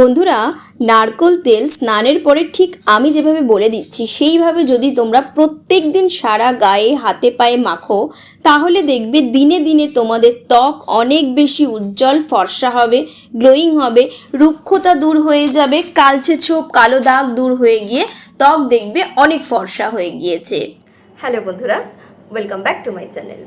বন্ধুরা, নারকোল তেল স্নানের পরে ঠিক আমি যেভাবে বলে দিচ্ছি, সেইভাবে যদি তোমরা প্রত্যেক দিন সারা গায়ে, হাতে পায়ে মাখো, তাহলে দেখবে দিনে দিনে তোমাদের ত্বক অনেক বেশি উজ্জ্বল, ফর্সা হবে, গ্লোয়িং হবে, রুক্ষতা দূর হয়ে যাবে, কালচে ছোপ, কালো দাগ দূর হয়ে গিয়ে ত্বক দেখবে অনেক ফর্সা হয়ে গিয়েছে। হ্যালো বন্ধুরা welcome back to my channel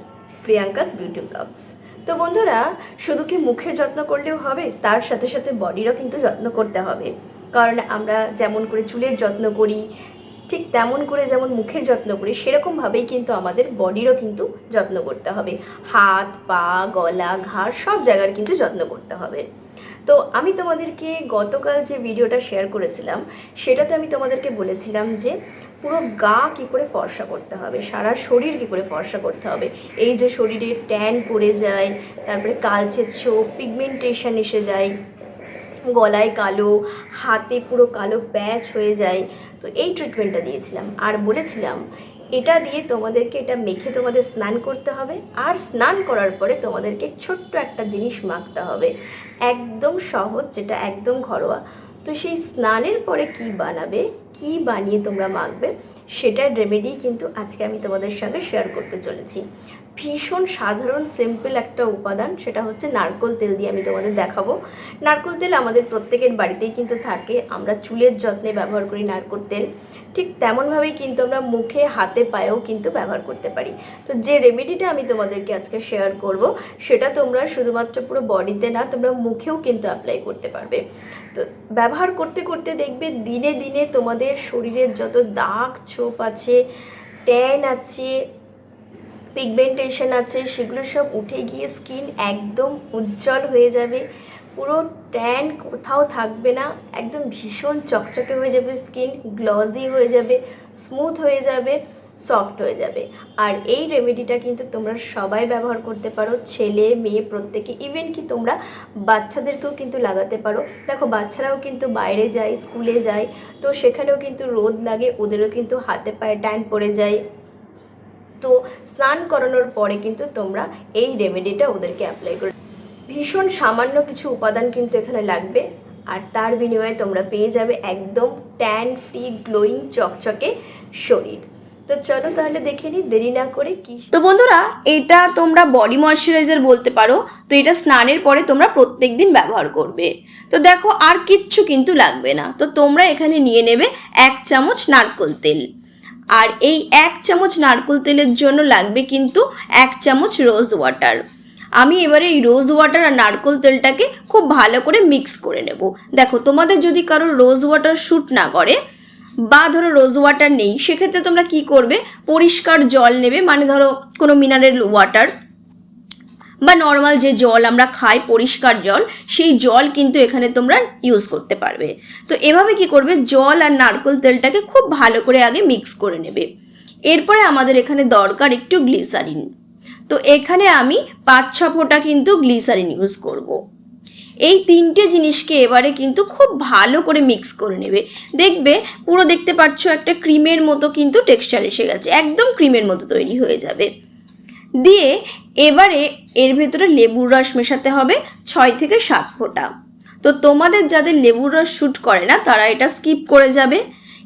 Priyanka's beauty blogs তো বন্ধুরা শুধু কি মুখের যত্ন করলেও হবে, তার সাথে সাথে বডিরও কিন্তু যত্ন করতে হবে। কারণ আমরা যেমন করে চুলের যত্ন করি, ঠিক তেমন করে যেমন মুখের যত্ন করি, সেরকমভাবেই কিন্তু আমাদের বডিরও কিন্তু যত্ন করতে হবে। হাত, পা, গলা ঘাড় সব জায়গার কিন্তু যত্ন করতে হবে। তো আমি তোমাদেরকে গতকাল যে ভিডিওটা শেয়ার করেছিলাম, সেটাতে আমি তোমাদেরকে বলেছিলাম যে পুরো গা কী করে ফর্সা করতে হবে, সারা শরীর কী করে ফর্সা করতে হবে। এই যে শরীরে ট্যান পড়ে যায়, তারপরে কালচে ছোপ পিগমেন্টেশন এসে যায়, গলায় কালো, হাতে পুরো কালো প্যাচ হয়ে যায়। তো এই ট্রিটমেন্টটা দিয়েছিলাম। আর বলেছিলাম এটা দিয়ে তোমাদেরকে এটা মেখে তোমাদের স্নান করতে হবে। আর স্নান করার পরে তোমাদেরকে ছোট্ট একটা জিনিস মাখতে হবে। একদম সহজ, যেটা একদম ঘরোয়া। তো সেই স্নানের পরে কি বানাবে, কি বানিয়ে তোমরা মাখবে সেটার রেমেডি কিন্তু আজকে আমি তোমাদের সঙ্গে শেয়ার করতে চলেছি। ভীষণ সাধারণ সিম্পল একটা উপাদান, সেটা হচ্ছে নারকোল তেল দিয়ে আমি তোমাদের দেখাবো। নারকোল তেল আমাদের প্রত্যেকের বাড়িতেই কিন্তু থাকে, আমরা চুলের যত্নে ব্যবহার করি নারকোল তেল। ঠিক তেমনভাবেই কিন্তু আমরা মুখে, হাতে, পায়েও কিন্তু ব্যবহার করতে পারি। তো যে রেমেডিটা আমি তোমাদেরকে আজকে শেয়ার করব, সেটা তোমরা শুধুমাত্র পুরো বডিতে না, তোমরা মুখেও কিন্তু অ্যাপ্লাই করতে পারবে। তো ব্যবহার করতে করতে দেখবে দিনে দিনে তোমাদের শরীরের যত দাগ ছোপ আছে ট্যান আছে পিগমেন্টেশন আছে, সেগুলো সব উঠে গিয়ে স্কিন একদম উজ্জ্বল হয়ে যাবে। পুরো ট্যান কোথাও থাকবে না, একদম ভীষণ চকচকে হয়ে যাবে স্কিন গ্লজি হয়ে যাবে স্মুথ হয়ে যাবে। সফট হয়ে যাবে। আর এই রেমেডিটা কিন্তু তোমরা সবাই ব্যবহার করতে পারো, ছেলে, মেয়ে, প্রত্যেকে ইভেন কি তোমরা বাচ্চাদেরকেও কিন্তু লাগাতে পারো। দেখো, বাচ্চারাও কিন্তু বাইরে যায় স্কুলে যায়, তো সেখানেও কিন্তু রোদ লাগে, ওদেরও কিন্তু হাতে পায়ে ট্যান পড়ে যায়। তো স্নান করানোর পরে কিন্তু তোমরা এই রেমেডিটা ওদেরকে অ্যাপ্লাই করো। ভীষণ সামান্য কিছু উপাদান কিন্তু এখানে লাগবে, আর তার বিনিময়ে তোমরা পেয়ে যাবে একদম ট্যান ফ্রি গ্লোয়িং চকচকে শরীর। তো চলো তাহলে দেখে নিই দেরি না করে কি তো বন্ধুরা, এটা তোমরা বডি ময়শ্চারাইজার বলতে পারো। তো এটা স্নানের পরে তোমরা প্রত্যেক দিন ব্যবহার করবে। তো দেখো, আর কিচ্ছু কিন্তু লাগবে না। তো তোমরা এখানে নিয়ে নেবে এক চামচ নারকোল তেল। আর এই এক চামচ নারকোল তেলের জন্য লাগবে কিন্তু এক চামচ রোজ ওয়াটার আমি এবারে এই রোজ ওয়াটার আর নারকোল তেলটাকে খুব ভালো করে মিক্স করে নেব। দেখো, তোমাদের যদি কারোর রোজ ওয়াটার শ্যুট না করে বা ধরো রোজ ওয়াটার নেই, সেক্ষেত্রে তোমরা কি করবে? পরিষ্কার জল নেবে মানে ধরো কোনো মিনারেল ওয়াটার বা নর্মাল যে জল আমরা খাই, পরিষ্কার জল, সেই জল কিন্তু এখানে তোমরা ইউজ করতে পারবে। তো এভাবে কি করবে? জল আর নারকোল তেলটাকে খুব ভালো করে আগে মিক্স করে নেবে। এরপরে আমাদের এখানে দরকার একটু গ্লিসারিন তো এখানে আমি পাঁচ ছ ফোঁটা কিন্তু গ্লিসারিন ইউজ করব। এই তিনটে জিনিসকে এবারে কিন্তু খুব ভালো করে মিক্স করে নেবে। দেখবে, পুরো দেখতে পাচ্ছ একটা ক্রিমের মতো কিন্তু টেক্সচার এসে গেছে, একদম ক্রিমের মতো তৈরি হয়ে যাবে। দিয়ে এবারে এর ভেতরে লেবুর রস মেশাতে হবে ছয় থেকে সাত ফোঁটা। তো তোমাদের যাদের লেবুর রস শ্যুট করে না, তারা এটা স্কিপ করে যাবে।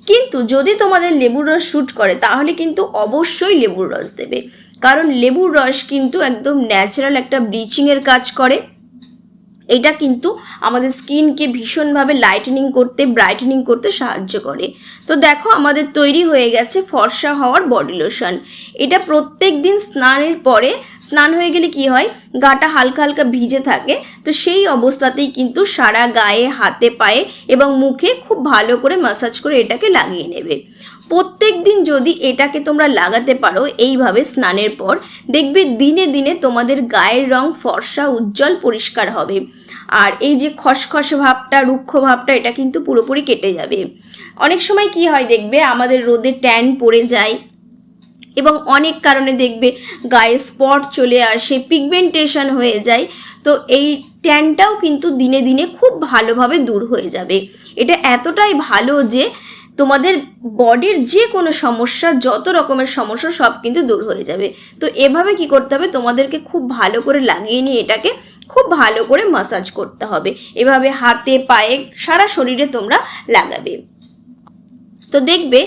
কিন্তু যদি তোমাদের লেবুর রস শ্যুট করে, তাহলে কিন্তু অবশ্যই লেবুর রস দেবে। কারণ লেবুর রস কিন্তু একদম ন্যাচারাল একটা ব্লিচিংয়ের কাজ করে। এটা কিন্তু আমাদের স্কিনকে ভীষণভাবে লাইটেনিং করতে ব্রাইটেনিং করতে সাহায্য করে। তো দেখো আমাদের তৈরি হয়ে গেছে ফর্সা হওয়ার বডি লোশন এটা প্রত্যেক দিন স্নানের পরে, স্নান হয়ে গেলে কি হয়? গাটা হালকা হালকা ভিজে থাকে। তো সেই অবস্থাতেই কিন্তু সারা গায়ে, হাতে, পায়ে এবং মুখে খুব ভালো করে মাসাজ করে এটাকে লাগিয়ে নেবে। প্রত্যেক দিন যদি এটাকে তোমরা লাগাতে পারো, এইভাবে স্নানের পর, দেখবে দিনে দিনে তোমাদের গায়ের রং ফর্সা, উজ্জ্বল, পরিষ্কার হবে। আর এই যে খসখস ভাবটা, রুক্ষ ভাবটা, এটা কিন্তু পুরোপুরি কেটে যাবে। অনেক সময় কি হয় দেখবে, আমাদের রোদে ট্যান পড়ে যায় এবং অনেক কারণে দেখবে গায়ে স্পট চলে আসে পিগমেন্টেশন হয়ে যায়। তো এই ট্যানটাও কিন্তু দিনে দিনে খুব ভালোভাবে দূর হয়ে যাবে। এটা এতটাই ভালো যে তোমাদের বডির যে কোনো সমস্যা, যত রকমের সমস্যা, সব কিন্তু দূর হয়ে যাবে। তো এভাবে কি করতে হবে? তোমাদেরকে খুব ভালো করে লাগিয়ে নিয়ে এটাকে খুব ভালো করে মাসাজ করতে হবে। এভাবে হাতে, পায়ে, সারা শরীরে তোমরা লাগাবে। তো দেখবে,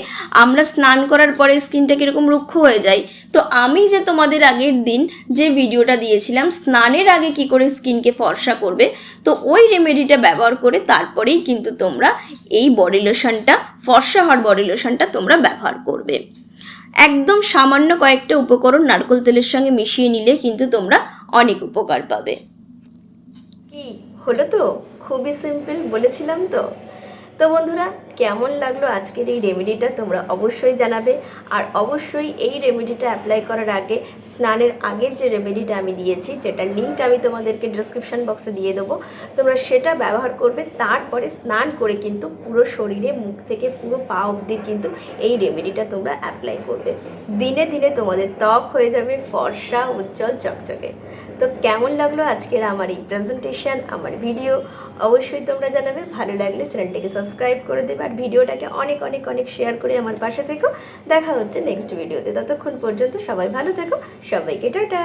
আমরা স্নান করার পরে স্কিনটা কীরকম রুক্ষ হয়ে যায়। তো আমি যে তোমাদের আগের দিন যে ভিডিওটা দিয়েছিলাম, স্নানের আগে কি করে স্কিনকে ফর্সা করবে, তো ওই রেমেডিটা ব্যবহার করে তারপরেই কিন্তু তোমরা এই বডি লোশনটা ফর্সা হওয়ার বডি লোশনটা তোমরা ব্যবহার করবে। একদম সামান্য কয়েকটা উপকরণ নারকোল তেলের সঙ্গে মিশিয়ে নিলে কিন্তু তোমরা অনেক উপকার পাবে। কি? হলো তো? খুবই সিম্পল বলেছিলাম তো। তো বন্ধুরা কেমন লাগল আজকের এই রেমেডিটা তোমরা অবশ্যই জানাবে। আর অবশ্যই এই রেমেডিটা অ্যাপ্লাই করার আগে স্নানের আগের যে রেমেডিটা আমি দিয়েছি যেটা লিঙ্ক আমি তোমাদেরকে ডিসক্রিপশন বক্সে দিয়ে দেবো, তোমরা সেটা ব্যবহার করবে, তারপরে স্নান করে কিন্তু পুরো শরীরে মুখ থেকে পুরো পা অবধি কিন্তু এই রেমেডিটা তোমরা অ্যাপ্লাই করবে। দিনে দিনে তোমাদের ত্বক হয়ে যাবে, ফর্সা, উজ্জ্বল, চকচকে। তো কেমন লাগল আজকের আমার এই প্রেজেন্টেশন আমার ভিডিও অবশ্যই তোমরা জানাবে। ভালো লাগলে চ্যানেলটিকে সাবস্ক্রাইব করে দেবে। আর ভিডিওটাকে অনেক অনেক অনেক শেয়ার করে আমার পাশে থেকো। দেখা হচ্ছে নেক্সট ভিডিওতে ততক্ষণ পর্যন্ত সবাই ভালো থেকো। সবাইকে টাটা!